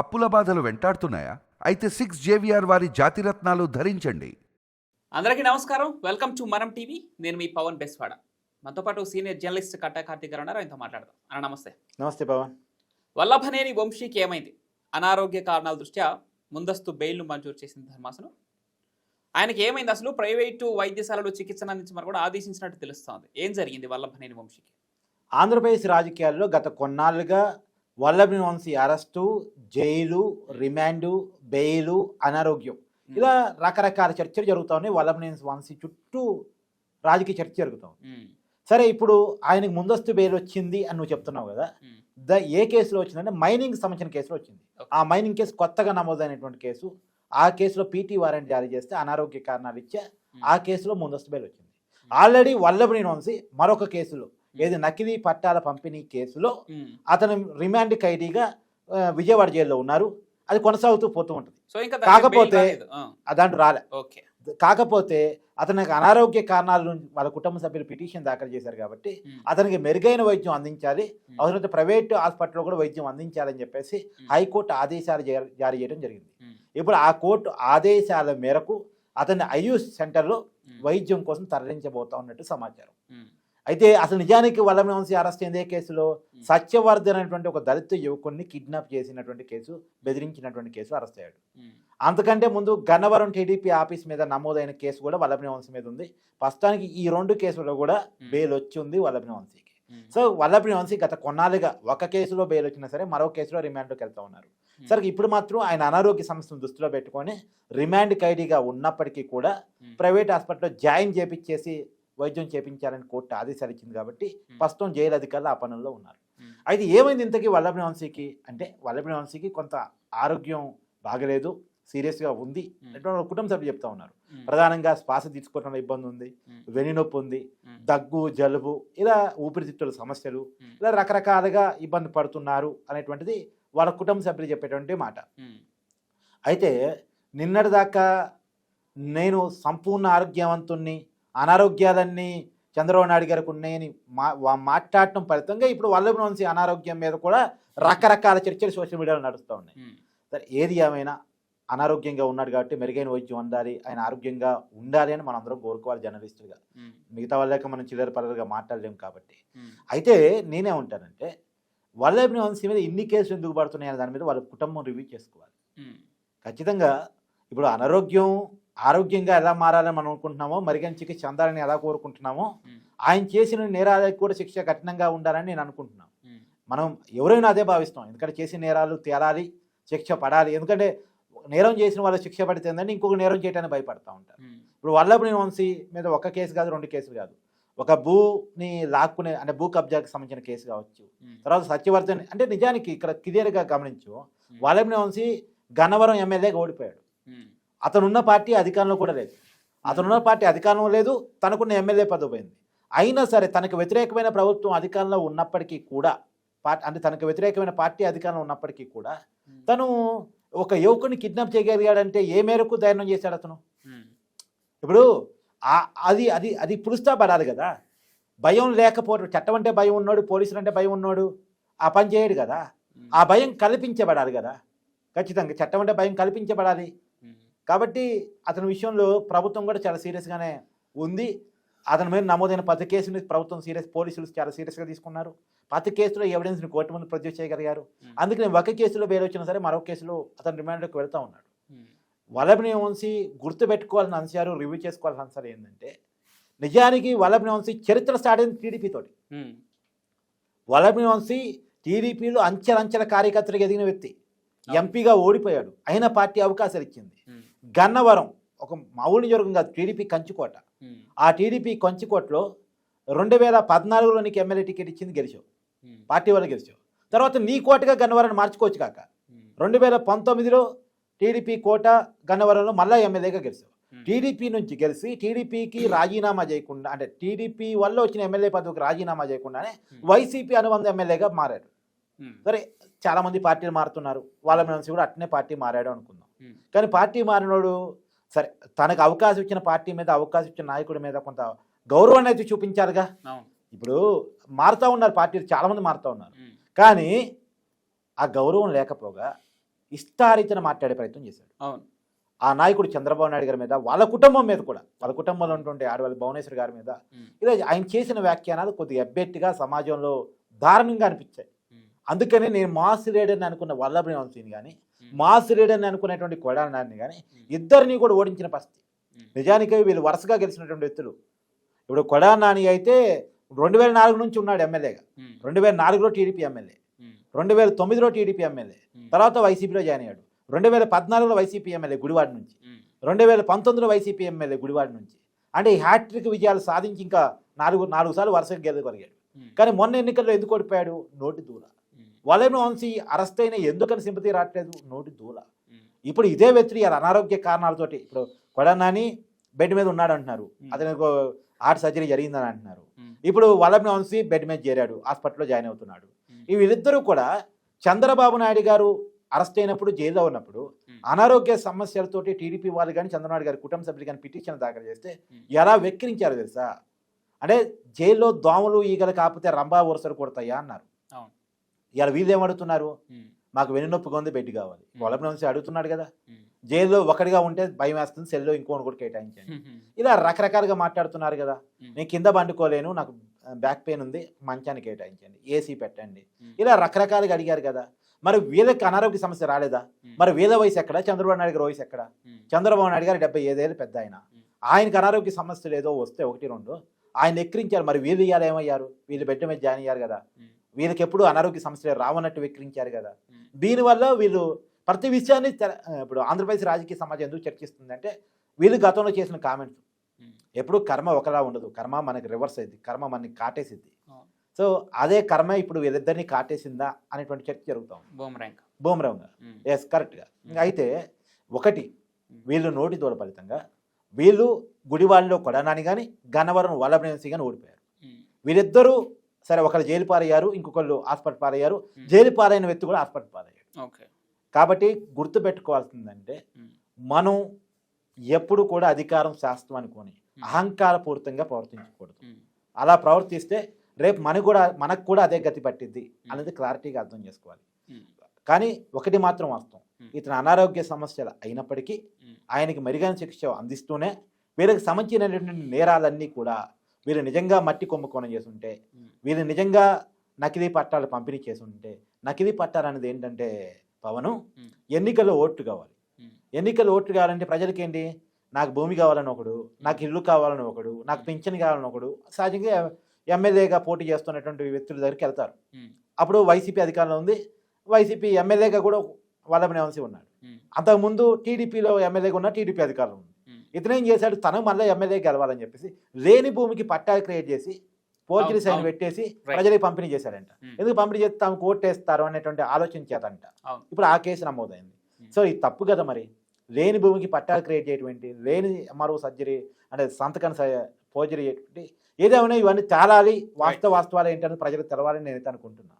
అప్పుల బాధలు వెంటాడుతున్నాయా? అయితే సిక్స్ జేవిఆర్ వారి జాతిరత్నాలు ధరించండి. అందరికీ నమస్కారం. Welcome to Manam TV. నేను మీ పవన్ బెస్వాడ. మనతో పాటు సీనియర్ జర్నలిస్ట్ కట్టా కార్తీక్ గారు ఆయనతో మాట్లాడదాం. అన్న నమస్తే. నమస్తే పవన్. వల్లభనేని వంశీకి ఏమైంది? అనారోగ్య కారణాల దృష్ట్యా ముందస్తు బెయిల్ను మంజూరు చేసింది ధర్మాసనం. ఆయనకి ఏమైంది? అసలు ప్రైవేటు వైద్యశాలలో చికిత్సను అందించమని కూడా ఆదేశించినట్టు తెలుస్తోంది. ఏం జరిగింది వల్లభనేని వంశీకి? ఆంధ్రప్రదేశ్ రాజకీయాల్లో గత కొన్నాళ్ళుగా Vallabhi Vamsi arrest jail remand bail అనారోగ్యం. ఇలా రకరకాల చర్చలు జరుగుతూ ఉన్నాయి. వల్లభి వంశీ చుట్టూ రాజకీయ చర్చ జరుగుతూ సరే ఇప్పుడు ఆయనకు ముందస్తు బెయిల్ వచ్చింది అని నువ్వు చెప్తున్నావు కదా? ద ఏ కేసులో వచ్చిందంటే మైనింగ్ సంబంధించిన కేసులో వచ్చింది. ఆ మైనింగ్ కేసు కొత్తగా నమోదైనటువంటి కేసు. ఆ కేసులో పీటీ వారెంట్ జారీ చేస్తే అనారోగ్య కారణాలు ఇచ్చే ఆ కేసులో ముందస్తు బెయిల్ వచ్చింది. ఆల్రెడీ వల్లభని వంశీ మరొక కేసులో ఏది నకిలీ పట్టాల పంపిణీ కేసులో. అతను రిమాండ్ ఖైదీగా విజయవాడ జైల్లో ఉన్నారు. అది కొనసాగుతూ పోతూ ఉంటుంది. కాకపోతే- దాంట్లో రాలే. కాకపోతే అతనికి అనారోగ్య కారణాల నుంచి వాళ్ళ కుటుంబ సభ్యులు పిటిషన్ దాఖలు చేశారు కాబట్టి అతనికి మెరుగైన వైద్యం అందించాలి. అవసరమైతే ప్రైవేట్ హాస్పిటల్లో కూడా వైద్యం అందించాలని చెప్పేసి హైకోర్టు ఆదేశాలు జారీ చేయడం జరిగింది. ఇప్పుడు ఆ కోర్టు ఆదేశాల మేరకు అతన్ని ఐయూస్ సెంటర్లో వైద్యం కోసం తరలించబోతా ఉన్నట్టు సమాచారం. అయితే అసలు నిజానికి వల్లభ వంశీ అరెస్ట్ అయిందే కేసులో? సత్యవర్ధన్ అనేటువంటి ఒక దళిత యువకుడిని కిడ్నాప్ చేసినటువంటి కేసు బెదిరించినటువంటి కేసు అరెస్ట్ అయ్యాడు. అంతకంటే ముందు గన్నవరం టీడీపీ ఆఫీస్ మీద నమోదైన కేసు కూడా వల్లభ వంశీ మీద ఉంది. ప్రస్తుతానికి ఈ రెండు కేసుల్లో కూడా బెయిల్ వచ్చి ఉంది వల్లభ వంశీకి. ఉమ్, సో వల్లభ వంశీ గత కొన్నాళ్ళుగా ఒక కేసులో బెయిల్ వచ్చినా సరే మరో కేసులో రిమాండ్లోకి వెళ్తా ఉన్నారు. సరే ఇప్పుడు మాత్రం ఆయన అనారోగ్య సమస్యను దృష్టిలో పెట్టుకొని రిమాండ్ ఖైదీగా ఉన్నప్పటికీ కూడా ప్రైవేట్ హాస్పిటల్లో జాయిన్ చేపించేసి వైద్యం చేపించాలని కోర్టు ఆదేశాలు ఇచ్చింది కాబట్టి ప్రస్తుతం జైలు అధికారులు ఆ పనుల్లో ఉన్నారు. అయితే ఏమైంది ఇంతకీ వల్లభ వంశీకి? అంటే వల్లభ వంశీకి కొంత ఆరోగ్యం బాగలేదు సీరియస్గా ఉంది అనేటువంటి వాళ్ళ కుటుంబ సభ్యులు చెప్తా ఉన్నారు. ప్రధానంగా శ్వాస తీసుకోవడంలో ఇబ్బంది ఉంది ఉమ్, వెన్నునొప్పి ఉంది దగ్గు జలుబు ఇలా ఊపిరితిత్తుల సమస్యలు ఇలా రకరకాలుగా ఇబ్బంది పడుతున్నారు అనేటువంటిది వాళ్ళ కుటుంబ సభ్యులు చెప్పేటువంటి మాట. అయితే నిన్నటిదాకా నేను సంపూర్ణ ఆరోగ్యవంతుణ్ణి అనారోగ్యాలన్నీ చంద్రబాబు నాయుడు గారికి ఉన్నాయని మా మాట్లాడటం ఫలితంగా ఇప్పుడు వల్లభ వంశీ అనారోగ్యం మీద కూడా రకరకాల చర్చలు సోషల్ మీడియాలో నడుస్తూ ఉన్నాయి. సరే ఏది ఏమైనా అనారోగ్యంగా ఉన్నాడు కాబట్టి మెరుగైన వైద్యం అందాలి ఆయన ఆరోగ్యంగా ఉండాలి అని మనం అందరం కోరుకోవాలి జర్నలిస్టులుగా. మిగతా వాళ్ళక మనం చిల్లర పల్లెలుగా మాట్లాడలేము కాబట్టి. అయితే నేనే ఉంటానంటే వల్లభ వంశీ మీద ఇన్ని కేసులు ఎందుకు పడుతున్నాయి అనే దాని మీద వాళ్ళ కుటుంబం రివ్యూ చేసుకోవాలి. ఖచ్చితంగా ఇప్పుడు అనారోగ్యం ఆరోగ్యంగా ఎలా మారాలని మనం అనుకుంటున్నామో మరిగని చికిత్స అందాలని ఎలా కోరుకుంటున్నామో ఆయన చేసిన నేరాలకు కూడా శిక్ష కఠినంగా ఉండాలని నేను అనుకుంటున్నాను మనం ఎవరైనా అదే భావిస్తాం. ఎందుకంటే చేసిన నేరాలు తేలాలి శిక్ష పడాలి. ఎందుకంటే నేరం చేసిన వాళ్ళు శిక్ష పడితే ఏంటంటే ఇంకొక నేరం చేయడానికి భయపడతా ఉంటారు. ఇప్పుడు వల్లభని వంశీ మీద ఒక కేసు కాదు రెండు కేసులు కాదు. ఒక భూని లాక్కునే అంటే భూ కబ్జాకి సంబంధించిన కేసు కావచ్చు. తర్వాత సత్యవర్ధన్ అంటే నిజానికి ఇక్కడ క్లియర్గా గమనించు. వల్లభని వంశీ గన్నవరం ఎమ్మెల్యేగా ఓడిపోయాడు. అతనున్న పార్టీ అధికారంలో కూడా లేదు. అతనున్న పార్టీ అధికారంలో లేదు తనకున్న ఎమ్మెల్యే పదవి పోయింది. అయినా సరే తనకు వ్యతిరేకమైన ప్రభుత్వం అధికారంలో ఉన్నప్పటికీ కూడా పార్టీ అంటే తనకు వ్యతిరేకమైన పార్టీ అధికారంలో ఉన్నప్పటికీ కూడా తను ఒక యువకుని కిడ్నాప్ చేయగలిగాడంటే ఏ మేరకు ధైర్యం చేశాడు అతను? ఇప్పుడు అది అది అది పులుస్తా పడాలి కదా. భయం లేకపోవడం చట్టం అంటే భయం ఉన్నాడు పోలీసులు అంటే భయం ఉన్నాడు ఆ పని చేయడు కదా. ఆ భయం కల్పించబడాలి కదా. ఖచ్చితంగా చట్టం అంటే భయం కల్పించబడాలి. కాబట్టి అతని విషయంలో ప్రభుత్వం కూడా చాలా సీరియస్గానే ఉంది. అతని మీద నమోదైన పది కేసుని ప్రభుత్వం సీరియస్ పోలీసులు చాలా సీరియస్గా తీసుకున్నారు. పది కేసులో ఎవిడెన్స్ని కోర్టు ముందు ప్రొడ్యూస్ చేయగలిగారు. అందుకని ఒక కేసులో బెయిల్ వచ్చినా సరే మరో కేసులో అతను రిమాండ్లోకి వెళ్తా ఉన్నాడు. వల్లభని వంశీ గుర్తుపెట్టుకోవాల్సిన అంశాలు రివ్యూ చేసుకోవాల్సిన అంశాలు ఏంటంటే నిజానికి వల్లభని వంశీ చరిత్ర స్టార్ట్ అయింది టీడీపీ తోటి. ఉమ్, వల్లభని వంశీ టీడీపీలో అంచెలంచెల కార్యకర్తలకు ఎదిగిన వ్యక్తి. ఎంపీగా ఓడిపోయాడు. అయినా పార్టీ అవకాశాలు ఇచ్చింది. గన్నవరం ఒక మామూలు నియోజకవర్గం కాదు టీడీపీ కంచుకోట. ఆ టీడీపీ కంచుకోటలో రెండు వేల పద్నాలుగులో నీకు ఎమ్మెల్యే టికెట్ ఇచ్చింది గెలిచావు. పార్టీ వాళ్ళు గెలిచావు. తర్వాత నీ కోటగా గన్నవరాన్ని మార్చుకోవచ్చు కాక. రెండు వేల పంతొమ్మిదిలో టీడీపీ కోట గన్నవరంలో మళ్ళా ఎమ్మెల్యేగా గెలిచావు. టీడీపీ నుంచి గెలిచి టీడీపీకి రాజీనామా చేయకుండా అంటే టీడీపీ వల్ల వచ్చిన ఎమ్మెల్యే పదవికి రాజీనామా చేయకుండానే వైసీపీ అనుబంధ ఎమ్మెల్యేగా మారాడు. సరే చాలా మంది పార్టీలు మారుతున్నారు. వాళ్ళ నుంచి కూడా అట్నే పార్టీ మారాడు అనుకుందాం. కానీ పార్టీ మారినోడు సరే తనకు అవకాశం ఇచ్చిన పార్టీ మీద అవకాశం ఇచ్చిన నాయకుడి మీద కొంత గౌరవాన్ని అయితే చూపించాలిగా అవును. ఇప్పుడు మారుతూ ఉన్నారు పార్టీలు చాలా మంది మారుతూ ఉన్నారు. కానీ ఆ గౌరవం లేకపోగా ఇష్టారీతన మాట్లాడే ప్రయత్నం చేశాడు. అవును. ఆ నాయకుడు చంద్రబాబు నాయుడు గారి మీద వాళ్ళ కుటుంబం మీద కూడా వాళ్ళ కుటుంబంలో ఉన్నటువంటి ఆడవాళ్ళ భువనేశ్వర్ గారి మీద ఈరోజు ఆయన చేసిన వ్యాఖ్యానాలు కొద్దిగా ఎబ్బెట్టుగా సమాజంలో దారుణంగా అనిపించాయి. అందుకని నేను మాస్ లీడర్ని అనుకున్న వల్లభని వంశీని కానీ మాస్ లీడర్ని అనుకునేటువంటి కొడాలని కానీ ఇద్దరిని కూడా ఓడించిన పరిస్థితి. నిజానికి వీళ్ళు వరుసగా గెలిచినటువంటి వ్యక్తులు. ఇప్పుడు కొడా నాని అయితే రెండు వేల నాలుగు నుంచి ఉన్నాడు ఎమ్మెల్యేగా. రెండు వేల నాలుగులో టీడీపీ ఎమ్మెల్యే. రెండు వేల తొమ్మిదిలో టీడీపీ ఎమ్మెల్యే. తర్వాత వైసీపీలో జాయిన్ అయ్యాడు. రెండు వేల పద్నాలుగులో వైసీపీ ఎమ్మెల్యే గుడివాడ నుంచి. రెండు వేల పంతొమ్మిదిలో వైసీపీ ఎమ్మెల్యే గుడివాడ నుంచి. అంటే ఈ హ్యాట్రిక్ విజయాలు సాధించి ఇంకా నాలుగు నాలుగు సార్లు వరుసగా గెలగలిగాడు కానీ మొన్న ఎన్నికల్లో ఎందుకు ఓడిపోయాడు? నోటి దూల వంశీ అరెస్ట్ అయిన ఎందుకని సింపతి రావట్లేదు? నోటి దూల. ఇప్పుడు ఇదే వ్యక్తి అనారోగ్య కారణాలతోటి ఇప్పుడు కొడనాని బెడ్ మీద ఉన్నాడు అంటున్నారు. అతనికి హార్ట్ సర్జరీ జరిగిందని అంటున్నారు. ఇప్పుడు వంశీ బెడ్ మీద చేరాడు హాస్పిటల్లో జాయిన్ అవుతున్నాడు. వీళ్ళిద్దరూ కూడా చంద్రబాబు నాయుడు గారు అరెస్ట్ అయినప్పుడు జైల్లో ఉన్నప్పుడు అనారోగ్య సమస్యలతోటి టీడీపీ వాళ్ళు కానీ చంద్రబాబు గారి కుటుంబ సభ్యులు కానీ పిటిషన్ దాఖలు చేస్తే ఎలా వెక్కిరించారు తెలుసా? అంటే జైల్లో దోమలు ఈగలు కాకపోతే రంభా వరుసలు కొడతాయా అన్నారు. ఇవాళ వీళ్ళు ఏమడుతున్నారు? మాకు వెన్నునొప్పిగా ఉంది బెడ్ కావాలి. వల్లభని వంశీ అడుగుతున్నాడు కదా. జైల్లో ఒకటిగా ఉంటే భయం వేస్తుంది సెల్లో ఇంకోటి కూడా కేటాయించండి ఇలా రకరకాలుగా మాట్లాడుతున్నారు కదా. నేను కింద పండుకోలేను నాకు బ్యాక్ పెయిన్ ఉంది మంచాన్ని కేటాయించండి ఏసీ పెట్టండి. ఇలా రకరకాలుగా అడిగారు కదా. మరి వీళ్ళకి అనారోగ్య సమస్య రాలేదా? మరి వీళ్ళ వయసు ఎక్కడ? చంద్రబాబు నాయుడు గారి వయసు ఎక్కడ? చంద్రబాబు నాయుడు గారు డెబ్బై ఐదేళ్ళు పెద్ద ఆయన. ఆయనకి అనారోగ్య సమస్యలు ఏదో వస్తే ఒకటి రెండు. ఆయన ఎక్కిరించారు. మరి వీళ్ళు ఇవాళ ఏమయ్యారు? వీళ్ళు బిడ్డ మీద జాయిన్ అయ్యారు కదా. వీళ్ళకి ఎప్పుడు అనారోగ్య సమస్యలు రావన్నట్టు వెక్కిరించారు కదా. దీనివల్ల వీళ్ళు ప్రతి విషయాన్ని ఇప్పుడు ఆంధ్రప్రదేశ్ రాజకీయ సమాజం ఎందుకు చర్చిస్తుందంటే వీళ్ళు గతంలో చేసిన కామెంట్స్. ఎప్పుడు కర్మ ఒకలా ఉండదు. కర్మ మనకి రివర్స్ అయింది కర్మ మనకి కాటేసిద్ది. సో అదే కర్మ ఇప్పుడు వీళ్ళిద్దరిని కాటేసిందా అనేటువంటి చర్చ జరుగుతూ బూమరంగా. ఉమ్, ఎస్ కరెక్ట్గా. అయితే ఒకటి వీళ్ళు నోటి దూడ ఫలితంగా వీళ్ళు గుడివాళ్ళలో కొడనాని కానీ గన్నవరం వల్లభనేసి కానీ ఓడిపోయారు. వీళ్ళిద్దరూ సరే ఒకరు జైలు పారయ్యారు ఇంకొకళ్ళు హాస్పిటల్ పారయ్యారు. జైలు పారైన వ్యక్తి కూడా హాస్పిటల్ పారయ్యాడు. ఓకే. కాబట్టి గుర్తుపెట్టుకోవాల్సిందంటే మనం ఎప్పుడు కూడా అధికారం శాస్త్రం అనుకొని. అహంకారపూరితంగా ప్రవర్తించకూడదు. అలా ప్రవర్తిస్తే రేపు మనకు కూడా మనకు కూడా అదే గతి పట్టిద్ది అనేది క్లారిటీగా అర్థం చేసుకోవాలి. కానీ ఒకటి మాత్రం వాస్తవం. ఇతను అనారోగ్య సమస్యలు అయినప్పటికీ ఆయనకి మెరుగైన శిక్ష అందిస్తూనే వీళ్ళకి సంబంధించినటువంటి నేరాలన్నీ కూడా వీళ్ళు నిజంగా మట్టి కుంభకోణం చేస్తుంటే ఉమ్, వీళ్ళు నిజంగా నకిలీ పట్టాలు పంపిణీ చేసి ఉంటే నకిలీ పట్టాలు అనేది ఏంటంటే పవను ఎన్నికల్లో ఓట్లు కావాలి. ఎన్నికల్లో ఓట్లు కావాలంటే ప్రజలకి ఏంటి నాకు భూమి కావాలని ఒకడు నాకు ఇల్లు కావాలని ఒకడు నాకు పింఛన్ కావాలని ఒకడు సహజంగా ఎమ్మెల్యేగా పోటీ చేస్తున్నటువంటి వ్యక్తుల దగ్గరికి వెళ్తారు. అప్పుడు వైసీపీ అధికారంలో ఉంది. వైసీపీ ఎమ్మెల్యేగా కూడా వల్లభనే వంశీ ఉన్నాడు అంతకుముందు టీడీపీలో ఎమ్మెల్యేగా ఉన్న టీడీపీ అధికారంలో ఉంది. ఇతనేం చేశాడు? తను మళ్ళీ ఎమ్మెల్యే గెలవాలని చెప్పేసి లేని భూమికి పట్టాలు క్రియేట్ చేసి పోర్చురీ సైన్. పెట్టేసి. ప్రజలకు పంపిణీ చేశాడంట. ఉమ్, ఎందుకు పంపిణీ చేస్తే తాము కోర్టేస్తారు అనేటువంటి ఆలోచన చేతంట. ఇప్పుడు ఆ కేసు నమోదైంది. సో ఇది తప్పు కదా మరి? లేని భూమికి పట్టాలు క్రియేట్ చేయడం ఏంటి లేని ఎంఆర్ఓ సర్జరీ అంటే సంతకం పోజరీ ఏంటి ఏదేమైనా ఇవన్నీ తేలాలి. వాస్తవ వాస్తవాలు ఏంటని ప్రజలకు తెలవాలని నేనైతే అనుకుంటున్నాను